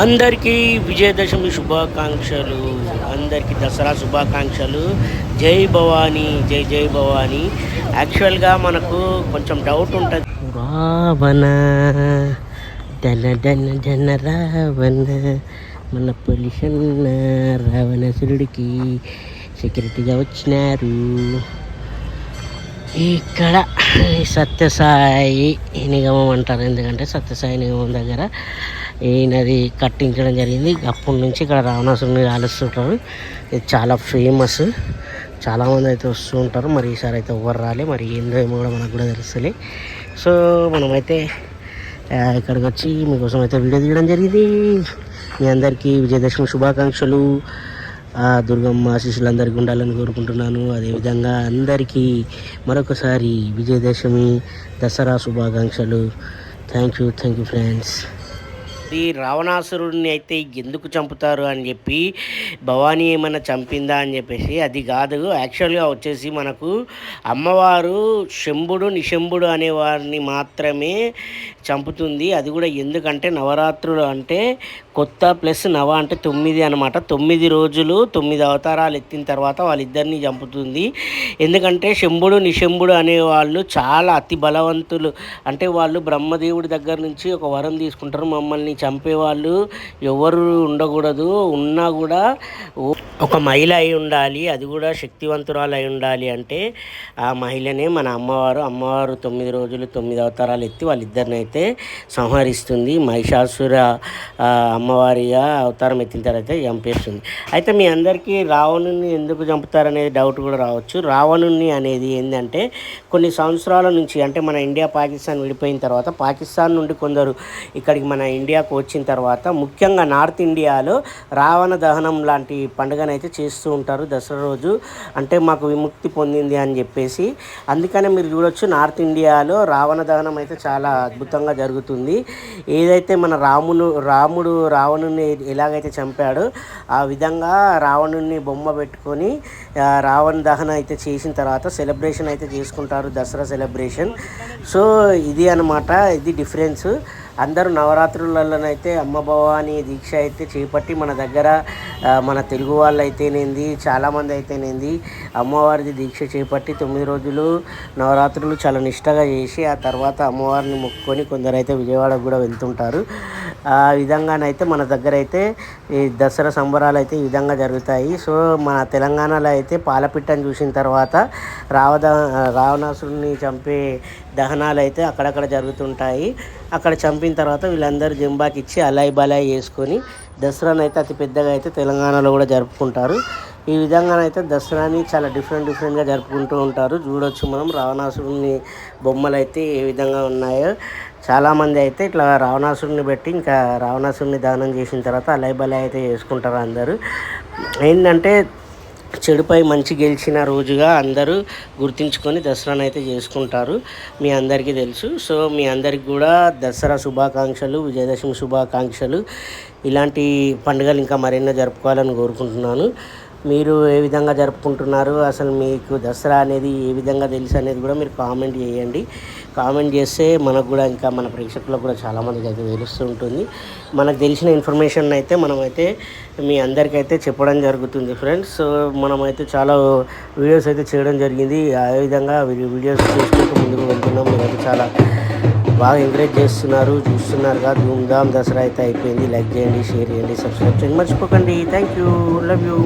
అందరికీ విజయదశమి శుభాకాంక్షలు. అందరికీ దసరా శుభాకాంక్షలు. జై భవానీ జై జై భవానీ. యాక్చువల్గా మనకు కొంచెం డౌట్ ఉంటుంది. రావణ ధన ధన ధన రావణ మన పొల్యూషన్ రావణసురుడికి సెక్యూరిటీగా వచ్చినారు. ఇక్కడ సత్యసాయి నిగమం అంటారు. ఎందుకంటే సత్యసాయి నిగమం దగ్గర ఈ నది కట్టించడం జరిగింది. అప్పటి నుంచి ఇక్కడ రావణాసురుని కాలుస్తుంటారు ఇది చాలా ఫేమస్ చాలామంది అయితే వస్తూ ఉంటారు. మరి ఈసారి అయితే ఎవరు రాలే? మరి ఏందో ఏమో కూడా మనకు కూడా తెలుస్తలే. సో మనమైతే ఇక్కడికి వచ్చి మీకోసం అయితే వీడియో తీయడం జరిగింది. మీ అందరికీ విజయదశమి శుభాకాంక్షలు. దుర్గమ్మ శిష్యులందరికీ ఉండాలని కోరుకుంటున్నాను. అదేవిధంగా అందరికీ మరొకసారి విజయదశమి దసరా శుభాకాంక్షలు. Thank you thank you friends ఈ రావణాసురుడిని అయితే ఎందుకు చంపుతారు అని చెప్పి భవానీ ఏమైనా చంపిందా అని చెప్పేసి అది కాదు. యాక్చువల్గా వచ్చేసి మనకు అమ్మవారు శంభుడు నిశంభుడు అనే వారిని మాత్రమే చంపుతుంది. అది కూడా ఎందుకంటే నవరాత్రులు అంటే కొత్త ప్లస్ నవ అంటే తొమ్మిది అనమాట తొమ్మిది రోజులు తొమ్మిది అవతారాలు ఎత్తిన తర్వాత వాళ్ళిద్దరిని చంపుతుంది. ఎందుకంటే శంభుడు నిశంభుడు అనే వాళ్ళు చాలా అతి బలవంతులు. అంటే వాళ్ళు బ్రహ్మదేవుడి దగ్గర నుంచి ఒక వరం తీసుకుంటారు. మమ్మల్ని చంపేవాళ్ళు ఎవరు ఉండకూడదు. ఉన్నా కూడా ఒక మహిళ అయి ఉండాలి అది కూడా శక్తివంతురాలు అయి ఉండాలి అంటే ఆ మహిళనే మన అమ్మవారు. అమ్మవారు తొమ్మిది రోజులు తొమ్మిది అవతారాలు ఎత్తి వాళ్ళిద్దరిని అయితే సంహరిస్తుంది. మహిషాసుర అమ్మవారిగా అవతారం ఎత్తిన తర్వాత చంపేస్తుంది. అయితే మీ అందరికీ రావణుని ఎందుకు చంపుతారనేది డౌట్ కూడా రావచ్చు. రావణుని అనేది ఏంటంటే కొన్ని సంవత్సరాల నుంచి అంటే మన ఇండియా పాకిస్తాన్ విడిపోయిన తర్వాత పాకిస్తాన్ నుండి కొందరు ఇక్కడికి మన ఇండియాకు వచ్చిన తర్వాత ముఖ్యంగా నార్త్ ఇండియాలో రావణ దహనం లాంటి పండుగనైతే చేస్తూ ఉంటారు దసరా రోజు. అంటే మాకు విముక్తి పొందింది అని చెప్పేసి. అందుకనే మీరు చూడొచ్చు నార్త్ ఇండియాలో రావణ దహనం అయితే చాలా అద్భుతంగా జరుగుతుంది. ఏదైతే మన రామును రాముడు రావణుని ఎలాగైతే చంపాడో ఆ విధంగా రావణుని బొమ్మ పెట్టుకొని రావణ దహన అయితే చేసిన తర్వాత సెలబ్రేషన్ అయితే చేసుకుంటారు దసరా సెలబ్రేషన్. సో ఇది అన్నమాట ఇది డిఫరెన్స్. అందరూ నవరాత్రులలోనైతే అమ్మ భవాని దీక్ష అయితే చేపట్టి మన దగ్గర మన తెలుగు వాళ్ళు అయితేనేంది చాలామంది అయితేనేంది అమ్మవారిది దీక్ష చేపట్టి తొమ్మిది రోజులు నవరాత్రులు చాలా నిష్టగా చేసి ఆ తర్వాత అమ్మవారిని మొక్కుకొని కొందరు అయితే విజయవాడకు కూడా వెళ్తుంటారు. ఆ విధంగానైతే మన దగ్గర అయితే ఈ దసరా సంబరాలు అయితే ఈ విధంగా జరుగుతాయి. సో మన తెలంగాణలో అయితే పాలపిట్టను చూసిన తర్వాత రావద రావణాసురుని చంపే దహనాలు అయితే అక్కడక్కడ జరుగుతుంటాయి. అక్కడ చంపిన తర్వాత వీళ్ళందరూ జింబాకి ఇచ్చి అలాయి బలాయి చేసుకొని దసరాను అయితే అతి పెద్దగా అయితే తెలంగాణలో కూడా జరుపుకుంటారు. ఈ విధంగానైతే దసరాని చాలా డిఫరెంట్ డిఫరెంట్గా జరుపుకుంటూ ఉంటారు. చూడొచ్చు మనం రావణాసురుని బొమ్మలు అయితే ఏ విధంగా ఉన్నాయో. చాలామంది అయితే ఇట్లా రావణాసురుని పెట్టి ఇంకా రావణాసురుని దానం చేసిన తర్వాత అలై బలాయి అయితే చేసుకుంటారు అందరూ. ఏంటంటే చెడుపై మంచి గెలిచిన రోజుగా అందరూ గుర్తించుకొని దసరాను అయితే చేసుకుంటారు. మీ అందరికీ తెలుసు. సో మీ అందరికి కూడా దసరా శుభాకాంక్షలు విజయదశమి శుభాకాంక్షలు. ఇలాంటి పండుగలు ఇంకా మరెన్నో జరుపుకోవాలని కోరుకుంటున్నాను. మీరు ఏ విధంగా జరుపుకుంటున్నారు? అసలు మీకు దసరా అనేది ఏ విధంగా తెలుసు అనేది కూడా మీరు కామెంట్ చేయండి. కామెంట్ చేస్తే మనకు కూడా ఇంకా మన ప్రేక్షకులకు కూడా చాలామందికి అయితే తెలుస్తూ ఉంటుంది. మనకు తెలిసిన ఇన్ఫర్మేషన్ అయితే మనమైతే మీ అందరికైతే చెప్పడం జరుగుతుంది ఫ్రెండ్స్. సో మనమైతే చాలా వీడియోస్ అయితే చేయడం జరిగింది. ఆ విధంగా వీడియోస్ చేసుకుంటూ ముందుకు వెళ్తున్నాం. మీరైతే చాలా బాగా ఎంకరేజ్ చేస్తున్నారు చూస్తున్నారుగా ధూమ్ధామ్ దసరా అయితే అయిపోయింది. లైక్ చేయండి షేర్ చేయండి సబ్స్క్రైబ్ చేయండి. మర్చిపోకండి. Thank you. Love you.